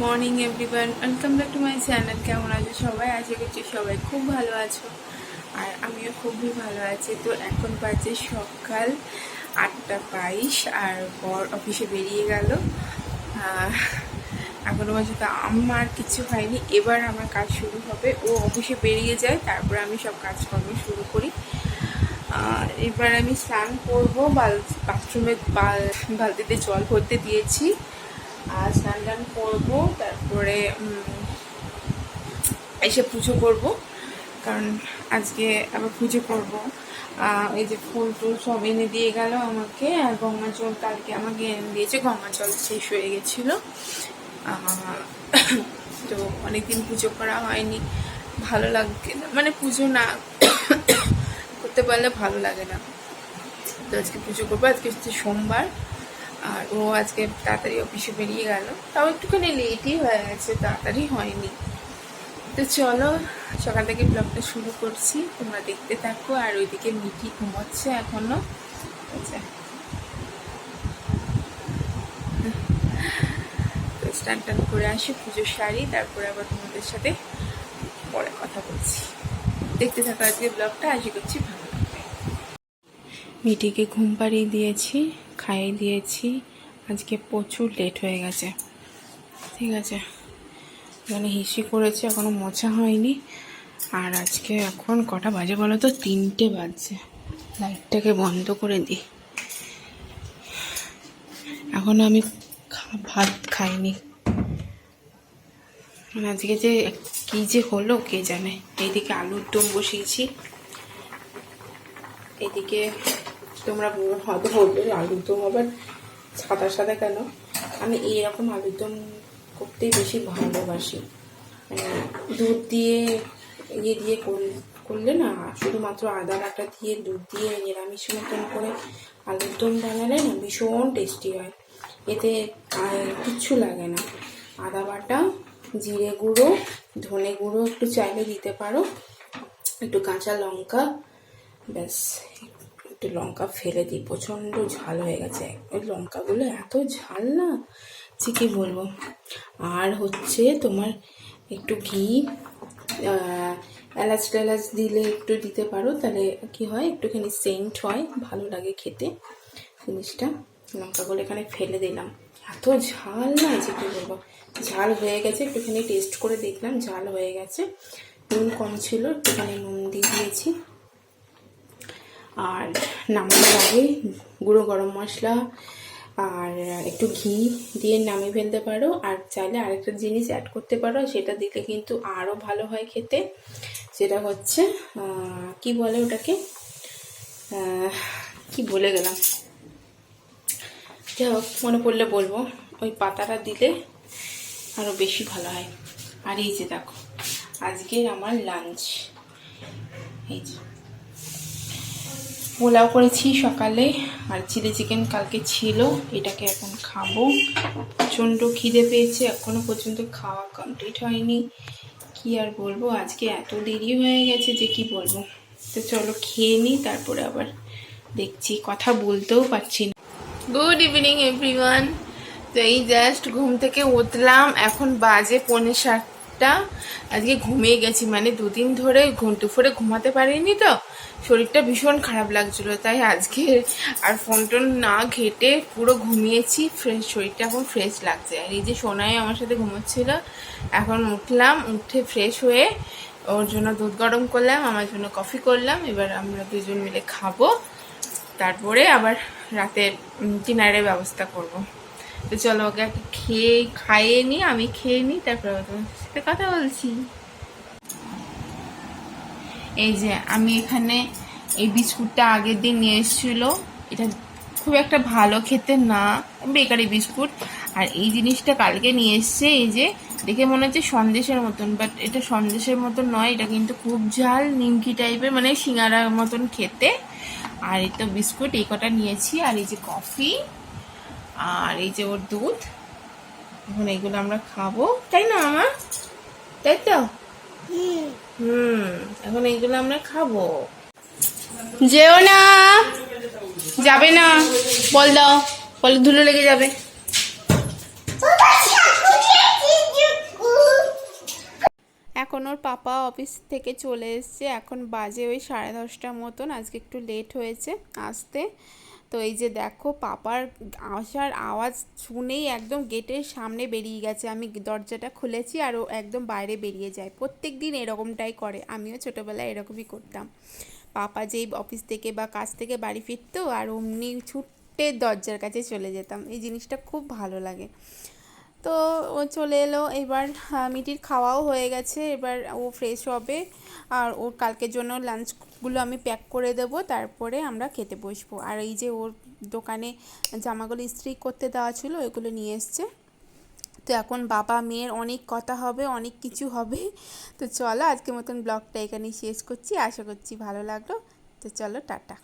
Morning everyone. Welcome back to my channel. কেমন আছো সবাই? আশা করছি সবাই খুব ভালো আছো। আর আমিও খুবই ভালো আছি। তো এখন বাজে সকাল আটটা বাইশ আর বর অফিসে বেরিয়ে গেল। আহ, এখনও পর্যন্ত আমার কিছু হয়নি। এবার আমার কাজ শুরু হবে। ও অফিসে বেরিয়ে যায় তারপরে আমি সব কাজকর্ম শুরু করি। এবার আমি স্নান করব বাথরুমে বাল বালতিতে জল ভরতে দিয়েছি। আর স্নান টান করব, তারপরে এসে পুজো করব। কারণ আজকে আবার পুজো করব। এই যে ফুল টুল সব এনে দিয়ে গেল আমাকে, আর গঙ্গা জল কালকে আমাকে এনে দিয়েছে। গঙ্গা জল শেষ হয়ে গেছিল। তো অনেকদিন পুজো করা হয়নি। ভালো লাগে না। মানে পুজো না করতে পারলে ভালো লাগে না। তো আজকে পুজো করব। আজকে হচ্ছে সোমবার। আর ও আজকে তাড়াতাড়ি অফিসে বেরিয়ে গেল। তাও একটুখানি লেটই হয়ে গেছে, তাড়াতাড়ি হয়নি। তো চলো, সকাল থেকে ব্লগটা শুরু করছি। তোমরা দেখতে থাকো, আর ওইদিকে মিঠি ঘুমোচ্ছে এখনও। আচ্ছা। তো স্টান টান করে আসি পুজোর শাড়ি তারপরে আবার তোমাদের সাথে পরে কথা বলছি। দেখতে থাকো আজকে ব্লগটা আশা করছি ভালো লাগবে। মিটিকে ঘুম পাড়িয়ে দিয়েছি। খাইয়ে দিয়েছি। আজকে প্রচুর লেট হয়ে গেছে। ঠিক আছে। মানে হিসি করেছে, এখনও মোছা হয়নি। আর আজকে এখন কটা বাজে বলো তো? তিনটে বাজছে। লাইটটাকে বন্ধ করে দিই এখন আমি ভাত খাইনি। মানে আজকে যে কি যে হলো কে জানে? এইদিকে আলুর দম বসিয়েছি। এদিকে তোমরা হয়তো বলবে আলুর দম, আবার সাদা সাদা কেন? আমি এইরকম আলুর দম করতেই বেশি ভালোবাসি। মানে দুধ দিয়ে ইয়ে দিয়ে করলে- না, শুধুমাত্র আদা বাটা দিয়ে, দুধ দিয়ে নিরামিষ মতন করে আলুর দম বানালে না ভীষণ টেস্টি হয়। এতে কিচ্ছু লাগে না। আদা বাটা, জিরে গুঁড়ো, ধনে গুঁড়ো একটু চাইলে দিতে পারো। একটু কাঁচা লঙ্কা, ব্যাস। একটু লঙ্কা ফেলে দিই, প্রচণ্ড ঝাল হয়ে গেছে। ওই লঙ্কাগুলো এত ঝাল না, যে কী বলব? আর হচ্ছে তোমার একটু ঘি এলাচ টেলাচ দিলে একটু দিতে পারো, তাহলে কি হয়? একটুখানি সেন্ট হয়, ভালো লাগে খেতে। জিনিসটা লঙ্কাগুলো এখানে ফেলে দিলাম। এত ঝাল না, যে কী বলব? ঝাল হয়ে গেছে, একটুখানি টেস্ট করে দেখলাম, ঝাল হয়ে গেছে। নুন কম ছিল, একটুখানি নুন দিয়ে দিয়েছি। আর নামানোর আগে গুঁড়ো গরম মশলা আর একটু ঘি দিয়ে নামিয়ে ফেলতে পারো। আর চাইলে আরেকটা জিনিস অ্যাড করতে পারো, সেটা দিলে কিন্তু আরও ভালো হয় খেতে। সেটা হচ্ছে কি বলে ওটাকে? কি বলে গেলাম? যাই হোক, মনে পড়লে বলব, ওই পাতাটা দিলে আরও বেশি ভালো হয়। আর এই যে দেখো আজকের আমার লাঞ্চ এই যে। পোলাও করেছি সকালে, আর চিলি চিকেন কালকে ছিল, এটাকে এখন খাব। প্রচণ্ড খিদে পেয়েছে, এখনও পর্যন্ত খাওয়া কমপ্লিট হয়নি। কি আর বলব, আজকে এত দেরি হয়ে গেছে যে কি বলব। তো চলো খেয়ে নিই তারপরে আবার দেখছি, কথা বলতেও পারছি না। গুড ইভিনিং এভরিওয়ান তো এই জাস্ট ঘুম থেকে উঠলাম, এখন বাজে পৌনে সাতটা। আজকে ঘুমিয়ে গেছি মানে দুদিন ধরে ঘুম, দুপুরে ঘুমাতে পারিনি তো। শরীরটা ভীষণ খারাপ লাগছিল, তাই আজকে আর ফোন টোন না ঘেটে পুরো ঘুমিয়েছি ফ্রেশ শরীরটা এখন ফ্রেশ লাগছে। আর এই যে সোনাই আমার সাথে ঘুমোচ্ছিল, এখন উঠলাম, উঠে ফ্রেশ হয়ে ওর জন্য দুধ গরম করলাম, আমার জন্য কফি করলাম, এবার আমরা দুজন মিলে খাব, তারপরে আবার রাতের ডিনারের ব্যবস্থা করব। তো চলো ওকে খেয়ে, খাইয়ে নিই আমি খেয়ে নিই তারপরে তোমার সাথে কথা বলছি। এই যে আমি এখানে এই বিস্কুটটা আগের দিন নিয়ে এসেছিল। এটা খুব একটা ভালো খেতে না, বেকারি বিস্কুট। আর এই জিনিসটা কালকে নিয়ে এসছে, এই যে দেখে মনে হচ্ছে সন্দেশের মতন বাট এটা সন্দেশের মতন নয়, এটা কিন্তু খুব ঝাল, নিমকি টাইপের মানে সিঙ্গারার মতন খেতে। আর এই তো বিস্কুট, এই কটা নিয়েছি, আর এই যে কফি, আর এই যে ওর দুধ। এখন এইগুলো আমরা খাব। তাই না আমার তাই তো? হুম এখন এইগুলো আমরা খাব। যেও না। যাবে না। বল দাও বলে ধুলো লেগে যাবে। এখন ওর পাপা অফিস থেকে চলে এসছে। এখন বাজে ওই সাড়ে দশটার মতন। আজকে একটু লেট হয়েছে। আসতে তো এই যে দেখো, পাপার আসার আওয়াজ শুনেই একদম গেটের সামনে বেরিয়ে গেছে। আমি দরজাটা খুলেছি আর ও একদম বাইরে বেরিয়ে যায়। প্রত্যেক দিন এরকমটাই করে। আমিও ছোটোবেলায় এরকমই করতাম। পাপা যেই অফিস থেকে বা কাজ থেকে বাড়ি ফিরতো আর অমনি ছুট্টে দরজার কাছে চলে যেতাম। এই জিনিসটা খুব ভালো লাগে। তো ও চলে এলো। এবার মিটির খাওয়াও হয়ে গেছে। এবার ও ফ্রেশ হবে। আর ওর কালকের জন্য লাঞ্চগুলো আমি প্যাক করে দেবো, তারপরে আমরা খেতে বসবো। আর এই যে ওর দোকানে জামাগুলো ইস্ত্রি করতে দেওয়া ছিল, ওইগুলো নিয়ে এসছে। তো এখন বাবা মেয়ের অনেক কথা হবে, অনেক কিছু হবে। তো চলো আজকে মতন ব্লগটা এখানে শেষ করছি। আশা করছি ভালো লাগল। তো চলো টাটা।